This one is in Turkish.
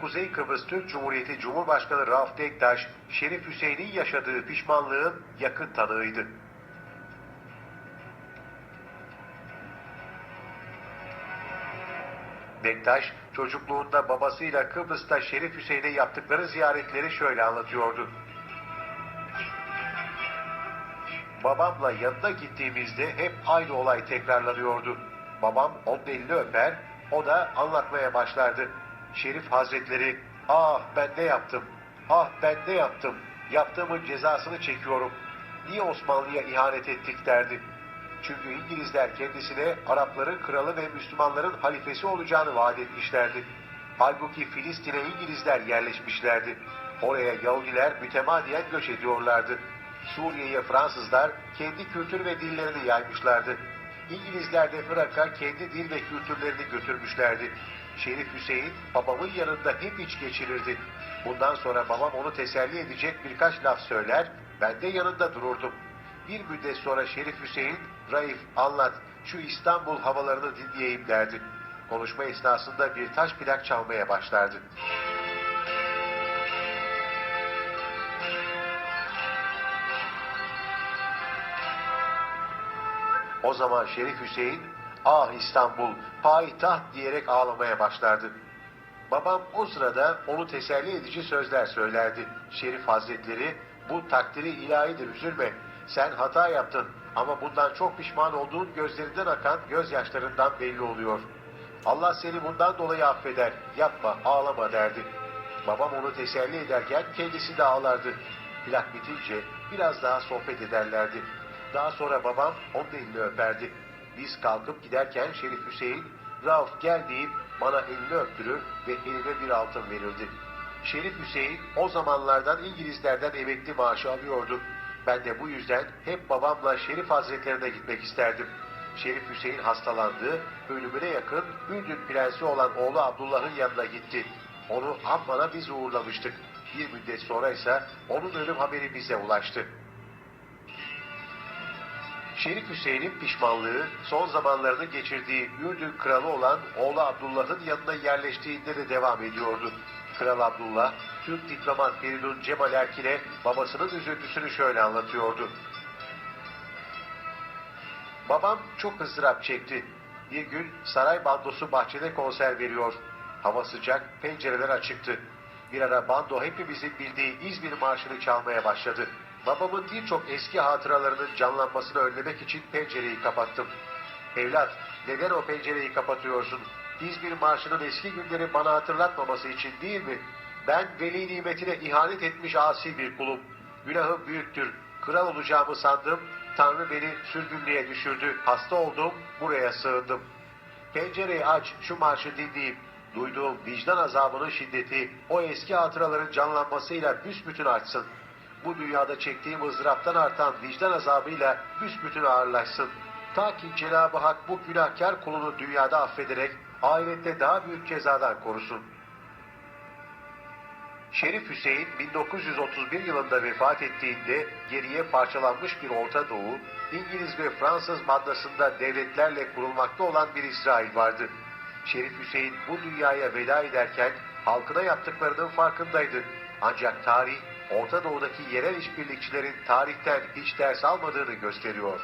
Kuzey Kıbrıs Türk Cumhuriyeti Cumhurbaşkanı Rauf Denktaş, Şerif Hüseyin'in yaşadığı pişmanlığın yakın tanığıydı. Denktaş, çocukluğunda babasıyla Kıbrıs'ta Şerif Hüseyin'e yaptıkları ziyaretleri şöyle anlatıyordu. Babamla yanına gittiğimizde hep aynı olay tekrarlanıyordu. Babam onun elini öper, o da anlatmaya başlardı. Şerif Hazretleri, ah ben ne yaptım, ah ben ne yaptım, yaptığımın cezasını çekiyorum. Niye Osmanlı'ya ihanet ettik derdi. Çünkü İngilizler kendisine Arapların kralı ve Müslümanların halifesi olacağını vaat etmişlerdi. Halbuki Filistin'e İngilizler yerleşmişlerdi. Oraya Yahudiler mütemadiyen göç ediyorlardı. Suriye'ye Fransızlar kendi kültür ve dillerini yaymışlardı. İngilizler de Irak'a kendi dil ve kültürlerini götürmüşlerdi. Şerif Hüseyin babamın yanında hep iç geçirirdi. Bundan sonra babam onu teselli edecek birkaç laf söyler, ben de yanında dururdum. Bir müddet sonra Şerif Hüseyin, Raif anlat, şu İstanbul havalarını dinleyeyim derdi. Konuşma esnasında bir taş plak çalmaya başlardı. O zaman Şerif Hüseyin, ah İstanbul, payitaht diyerek ağlamaya başlardı. Babam o sırada onu teselli edici sözler söylerdi. Şerif Hazretleri, bu takdiri ilahidir üzülme. Sen hata yaptın ama bundan çok pişman olduğun gözlerinden akan gözyaşlarından belli oluyor. Allah seni bundan dolayı affeder, yapma, ağlama derdi. Babam onu teselli ederken kendisi de ağlardı. Plak bitince biraz daha sohbet ederlerdi. Daha sonra babam onun elini öperdi. Biz kalkıp giderken Şerif Hüseyin, Rauf gel deyip bana elini öptürür ve elime bir altın verirdi. Şerif Hüseyin o zamanlardan İngilizlerden emekli maaşı alıyordu. Ben de bu yüzden hep babamla Şerif Hazretlerine gitmek isterdim. Şerif Hüseyin hastalandı, ölümüne yakın Ürdün prensi olan oğlu Abdullah'ın yanına gitti. Onu Amman'a biz uğurlamıştık. Bir müddet sonra ise onun ölüm haberi bize ulaştı. Şerif Hüseyin'in pişmanlığı son zamanlarını geçirdiği Ürdün kralı olan oğlu Abdullah'ın yanına yerleştiğinde de devam ediyordu. Kral Abdullah, Türk diplomat Feridun Cemal Erkin'e babasının üzüntüsünü şöyle anlatıyordu. Babam çok ızdırap çekti. Bir gün saray bandosu bahçede konser veriyor. Hava sıcak, pencereler açıktı. Bir ara bando hepimizin bildiği İzmir Marşı'nı çalmaya başladı. Babamın birçok eski hatıralarının canlanmasını önlemek için pencereyi kapattım. Evlat, neden o pencereyi kapatıyorsun? İzmir Marşı'nın eski günleri bana hatırlatmaması için değil mi? Ben veli nimetine ihanet etmiş asi bir kulum. Günahım büyüktür. Kral olacağımı sandım. Tanrı beni sürgünlüğe düşürdü. Hasta oldum. Buraya sığındım. Pencereyi aç, şu marşı dinleyip duyduğum vicdan azabının şiddeti o eski hatıraların canlanmasıyla büsbütün artsın. Bu dünyada çektiğim ızdıraptan artan vicdan azabıyla büsbütün ağırlaşsın. Ta ki Cenab-ı Hak bu günahkar kulunu dünyada affederek ahirette daha büyük cezadan korusun. Şerif Hüseyin 1931 yılında vefat ettiğinde geriye parçalanmış bir Orta Doğu, İngiliz ve Fransız mandasında devletlerle kurulmakta olan bir İsrail vardı. Şerif Hüseyin bu dünyaya veda ederken halkına yaptıklarının farkındaydı. Ancak tarih Orta Doğu'daki yerel işbirlikçilerin tarihten hiç ders almadığını gösteriyor.